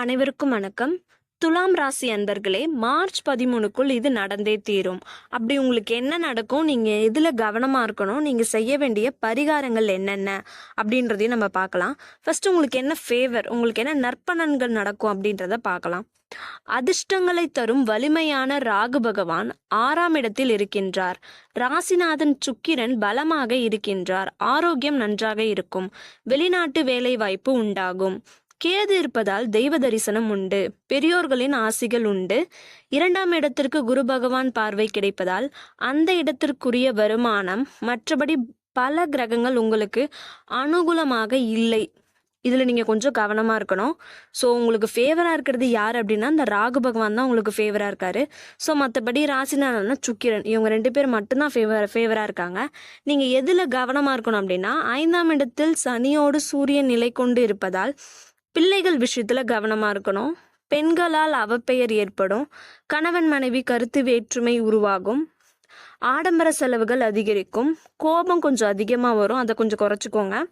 அனைவருக்கும் வணக்கம். துலாம் ராசி அன்பர்களே மார்ச் பதிமூணுக்குள் இது நடந்தே தீரும். அப்படி உங்களுக்கு என்ன நடக்கும்? நீங்கள் எதில் கவனமாக இருக்கணும்? நீங்கள் செய்ய வேண்டிய பரிகாரங்கள் என்னென்ன? அப்படின்றதையும் நம்ம பார்க்கலாம். ஃபர்ஸ்ட் உங்களுக்கு என்ன ஃபேவர் உங்களுக்கு என்ன நற்பணன்கள் நடக்கும் அப்படின்றத பார்க்கலாம். அதிர்ஷ்டங்களை தரும் வலிமையான ராகு பகவான் ஆறாம் இடத்தில் இருக்கின்றார். ராசிநாதன் சுக்கிரன் பலமாக இருக்கின்றார். ஆரோக்கியம் நன்றாக இருக்கும். வெளிநாட்டு வேலை வாய்ப்பு உண்டாகும். கேது இருப்பதால் தெய்வ தரிசனம் உண்டு. பெரியோர்களின் ஆசிகள் உண்டு. இரண்டாம் இடத்திற்கு குரு பகவான் பார்வை கிடைப்பதால் அந்த இடத்திற்குரிய வருமானம் மற்றபடி பல கிரகங்கள் உங்களுக்கு அனுகூலமாக இல்லை. இதில் நீங்கள் கொஞ்சம் கவனமாக இருக்கணும். ஸோ உங்களுக்கு ஃபேவராக இருக்கிறது யார் அப்படின்னா இந்த ராகு பகவான் தான் உங்களுக்கு ஃபேவராக இருக்காரு. ஸோ மற்றபடி ராசினா சுக்கிரன் இவங்க ரெண்டு பேர் மட்டும்தான் ஃபேவர் ஃபேவராக இருக்காங்க. நீங்கள் எதில் கவனமாக இருக்கணும் அப்படின்னா ஐந்தாம் இடத்தில் சனியோடு சூரியன் நிலை கொண்டு இருப்பதால் பிள்ளைகள் விஷயத்தில் கவனமாக இருக்கணும். பெண்களால் அவப்பெயர் ஏற்படும். கணவன் மனைவி கருத்து வேற்றுமை உருவாகும். ஆடம்பர செலவுகள் அதிகரிக்கும். கோபம் கொஞ்சம் அதிகமாக வரும். அதை கொஞ்சம் குறைச்சிக்கோங்க.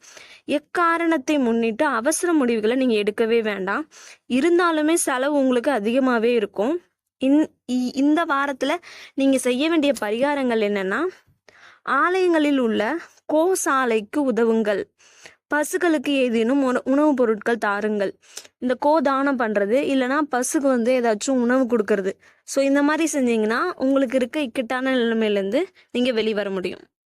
எக்காரணத்தை முன்னிட்டு அவசர முடிவுகளை நீங்கள் எடுக்கவே வேண்டாம். இருந்தாலுமே செலவு உங்களுக்கு அதிகமாகவே இருக்கும். இந் இ- இந்த வாரத்தில் நீங்கள் செய்ய வேண்டிய பரிகாரங்கள் என்னென்னா ஆலயங்களில் உள்ள கோசாலைக்கு உதவுங்கள். பசுக்களுக்கு ஏதேனும் உண உணவுப் பொருட்கள் தாருங்கள். இந்த கோ தானம் பண்ணுறது இல்லைனா பசுக்கு வந்து ஏதாச்சும் உணவு கொடுக்கறது. ஸோ இந்த மாதிரி செஞ்சீங்கன்னா உங்களுக்கு இருக்க இக்கட்டான நிலைமையிலேருந்து நீங்கள் வெளிவர முடியும்.